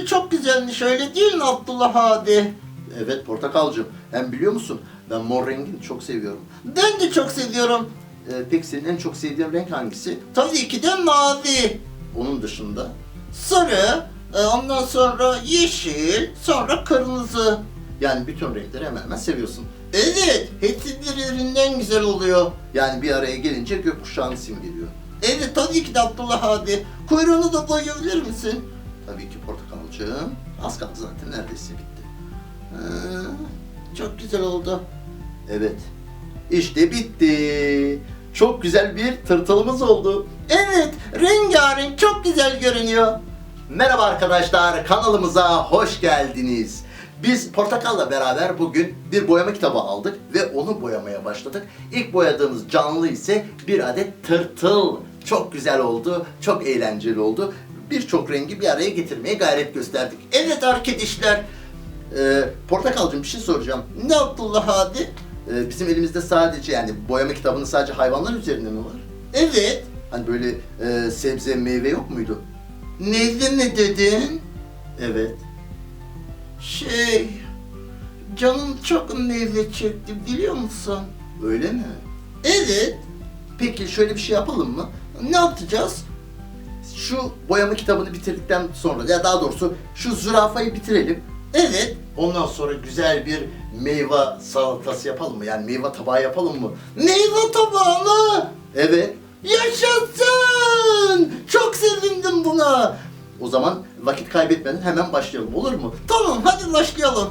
de çok güzelmiş öyle değil mi Abdullah abi? Evet portakalcığım. Hem biliyor musun ben mor rengini çok seviyorum. Ben de çok seviyorum. Ee, peki senin en çok sevdiğin renk hangisi? Tabii ki de mavi. Onun dışında Sarı, e, ondan sonra yeşil, sonra kırmızı. yani bütün renkleri hemen hemen seviyorsun. Evet, hepsi birbirinden güzel oluyor. Yani bir araya gelince gökkuşağını simgeliyor. Evet tabii ki de Abdullah abi. Kuyruğunu da boyayabilir misin? Tabii ki portakalcığım. Az kaldı zaten neredeyse bitti. Ee, çok güzel oldu. Evet. İşte bitti. Çok güzel bir tırtılımız oldu. Evet, rengarenk çok güzel görünüyor. Merhaba arkadaşlar, kanalımıza hoş geldiniz. Biz Portakal'la beraber bugün bir boyama kitabı aldık ve onu boyamaya başladık. İlk boyadığımız canlı ise bir adet tırtıl. Çok güzel oldu, çok eğlenceli oldu. Birçok rengi bir araya getirmeye gayret gösterdik. Evet arkadaşlar. Ee, Portakalcığım bir şey soracağım. Ne Abdullah abi? Ee, bizim elimizde sadece yani boyama kitabının sadece hayvanlar üzerinde mi var? Evet. Hani böyle e, sebze, meyve yok muydu? Neydi ne dedin? Evet. Şey, canım çok meyve çekti biliyor musun? Öyle mi? Evet. Peki şöyle bir şey yapalım mı? Ne yapacağız? Şu boyama kitabını bitirdikten sonra ya daha doğrusu şu zürafayı bitirelim. Evet. Ondan sonra güzel bir meyve salatası yapalım mı? Yani meyve tabağı yapalım mı? Meyve tabağı mı? Evet. Yaşasın! Çok sevindim buna. O zaman vakit kaybetmeden hemen başlayalım olur mu? Tamam hadi başlayalım.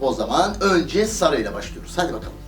O zaman önce sarıyla başlıyoruz. Hadi bakalım.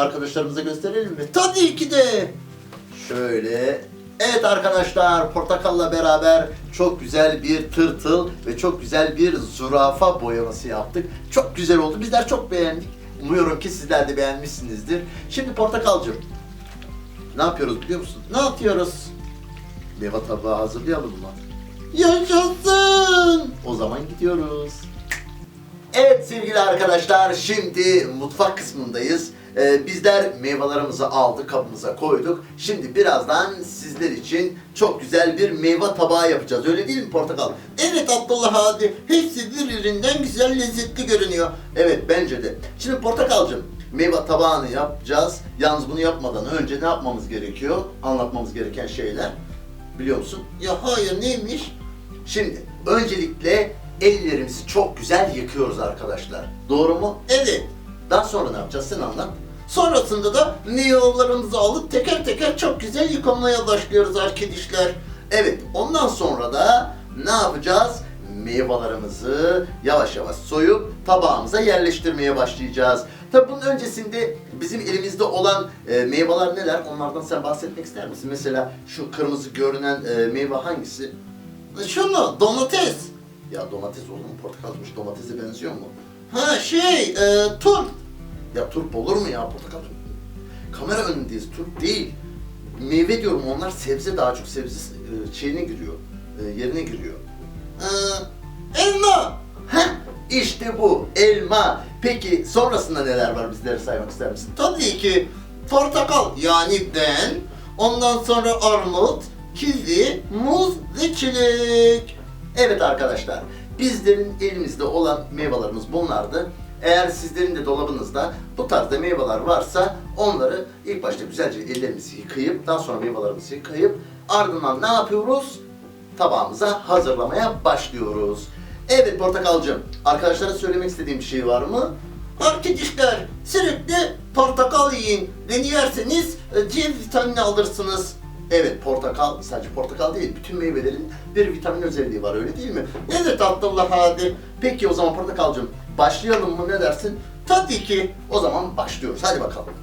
Arkadaşlarımıza gösterelim mi? Tabii ki de. Şöyle. Evet arkadaşlar portakalla beraber çok güzel bir tırtıl ve çok güzel bir zürafa boyaması yaptık. Çok güzel oldu. Bizler çok beğendik. Umuyorum ki sizler de beğenmişsinizdir. Şimdi portakalcığım. Ne yapıyoruz biliyor musun? Ne yapıyoruz? Meyve tabağı hazırlayalım mı? Yaşasın! O zaman gidiyoruz. Evet sevgili arkadaşlar şimdi mutfak kısmındayız. Ee, bizler meyvelerimizi aldık kabımıza koyduk. Şimdi birazdan sizler için çok güzel bir meyve tabağı yapacağız. Öyle değil mi portakal? Evet Abdullah abi. Hepsi birbirinden güzel lezzetli görünüyor. Evet bence de. Şimdi portakalcığım meyve tabağını yapacağız. Yalnız bunu yapmadan önce ne yapmamız gerekiyor? Anlatmamız gereken şeyler. Biliyor musun? Ya hayır neymiş? Şimdi öncelikle ellerimizi çok güzel yıkıyoruz arkadaşlar. Doğru mu? Evet. Daha sonra ne yapacağız? Sen anlat. Sonrasında da meyvelerimizi alıp teker teker çok güzel yıkamaya başlıyoruz arkadaşlar. Evet, ondan sonra da ne yapacağız? Meyvelerimizi yavaş yavaş soyup tabağımıza yerleştirmeye başlayacağız. Tabii bunun öncesinde bizim elimizde olan e, meyveler neler? Onlardan sen bahsetmek ister misin? Mesela şu kırmızı görünen e, meyve hangisi? Şunu domates. Ya domates olur mu? Portakalmış domatese benziyor mu? Ha şey e, turp. Ya turp olur mu ya portakal? Kamera önündeyiz turp değil. Meyve diyorum onlar sebze daha çok sebze e, şeyine giriyor. e, yerine giriyor. E, elma. Heh, işte bu elma. Peki sonrasında neler var bizlere saymak ister misin? Tabii ki portakal yani den. Ondan sonra armut, kivi, muz ve çilek. Evet arkadaşlar, bizlerin elimizde olan meyvelerimiz bunlardı. Eğer sizlerin de dolabınızda bu tarzda meyveler varsa onları ilk başta güzelce ellerimizi yıkayıp daha sonra meyvelerimizi yıkayıp ardından ne yapıyoruz? Tabağımıza hazırlamaya başlıyoruz. Evet Portakalcığım, arkadaşlara söylemek istediğim bir şey var mı? Arkadaşlar sürekli portakal yiyin. Beni yerseniz e, C vitamini alırsınız. Evet portakal, sadece portakal değil, bütün meyvelerin bir vitamin özelliği var öyle değil mi? Evet Abdullah abi. Peki o zaman Portakalcığım başlayalım mı ne dersin? Tabii ki. O zaman başlıyoruz. Hadi bakalım.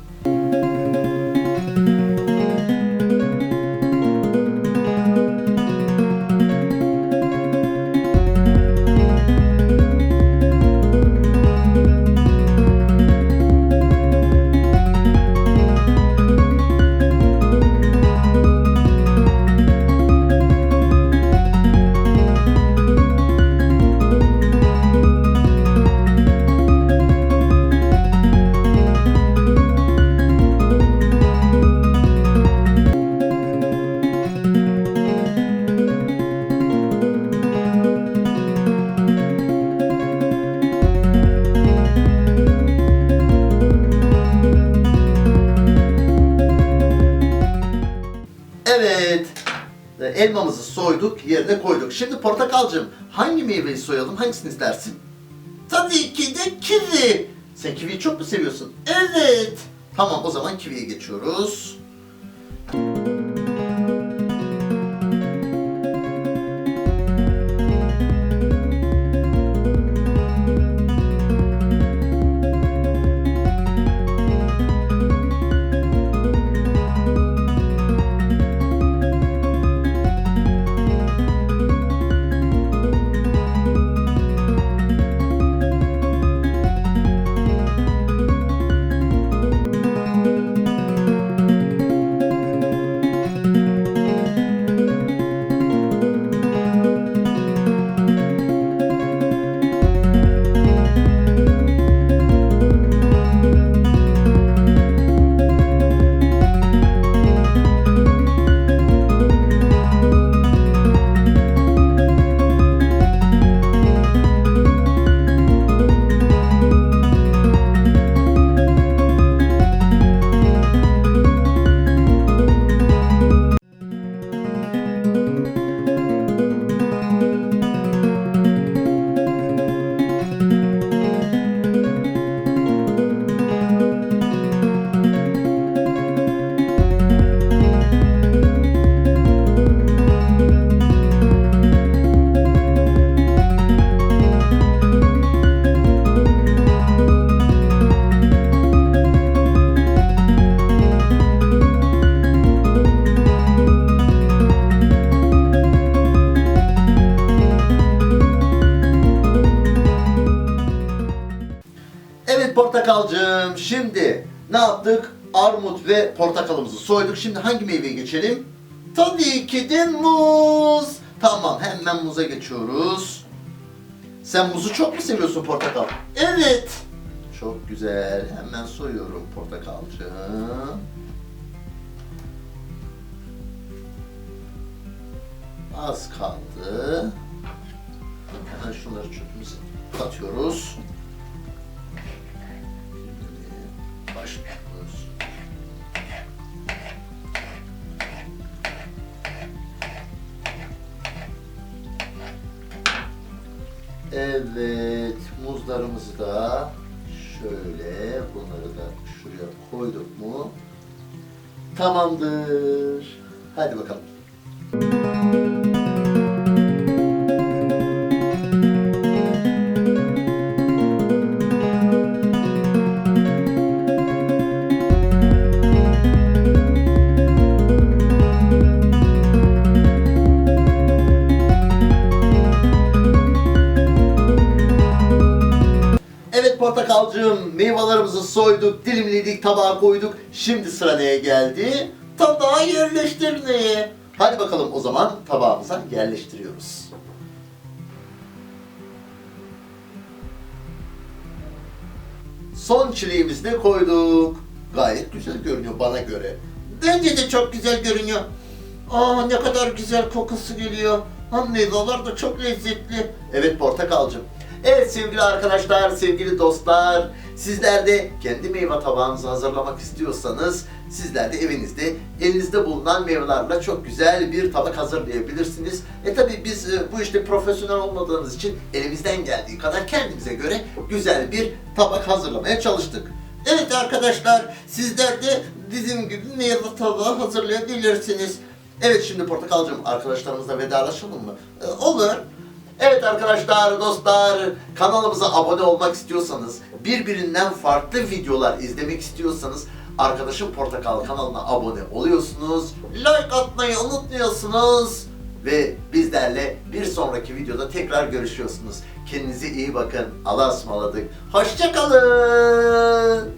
Elmamızı soyduk, yerine koyduk. Şimdi Portakalcığım hangi meyveyi soyalım? Hangisini istersin? Tabii ki de kivi. Sen kiviyi çok mu seviyorsun? Evet. Tamam o zaman kiviye geçiyoruz. Portakalcığım şimdi ne yaptık? Armut ve portakalımızı soyduk. Şimdi hangi meyveye geçelim? Tabii ki de muz. Tamam hemen muza geçiyoruz. Sen muzu çok mu seviyorsun portakal? Evet. Çok güzel. Hemen soyuyorum portakalcığım. Az kaldı. Hemen şunları çöpümüze atıyoruz. Evet, muzlarımızı da şöyle bunları da şuraya koyduk mu? Tamamdır. Hadi bakalım. Portakalcığım meyvelerimizi soyduk, dilimledik, tabağa koyduk. Şimdi sıra neye geldi? Tabağa yerleştirmeye. Hadi bakalım o zaman tabağımıza yerleştiriyoruz. Son çileğimizi de koyduk. Gayet güzel görünüyor bana göre. Bence de çok güzel görünüyor. Aa ne kadar güzel kokusu geliyor. Ha meyveler de çok lezzetli. Evet portakalcım. Evet sevgili arkadaşlar, sevgili dostlar, sizler de kendi meyve tabağınızı hazırlamak istiyorsanız sizler de evinizde elinizde bulunan meyvelerle çok güzel bir tabak hazırlayabilirsiniz. E tabi biz e, bu işte profesyonel olmadığımız için elimizden geldiği kadar kendimize göre güzel bir tabak hazırlamaya çalıştık. Evet arkadaşlar sizler de bizim gibi meyve tabağı hazırlayabilirsiniz. Evet şimdi portakalcım arkadaşlarımızla vedalaşalım mı? Ee, olur. Evet arkadaşlar, dostlar, kanalımıza abone olmak istiyorsanız, birbirinden farklı videolar izlemek istiyorsanız, Arkadaşım Portakal kanalına abone oluyorsunuz Like atmayı unutmuyorsunuz. ve bizlerle bir sonraki videoda tekrar görüşüyorsunuz. Kendinize iyi bakın, Allah'a ısmarladık. Hoşçakalın.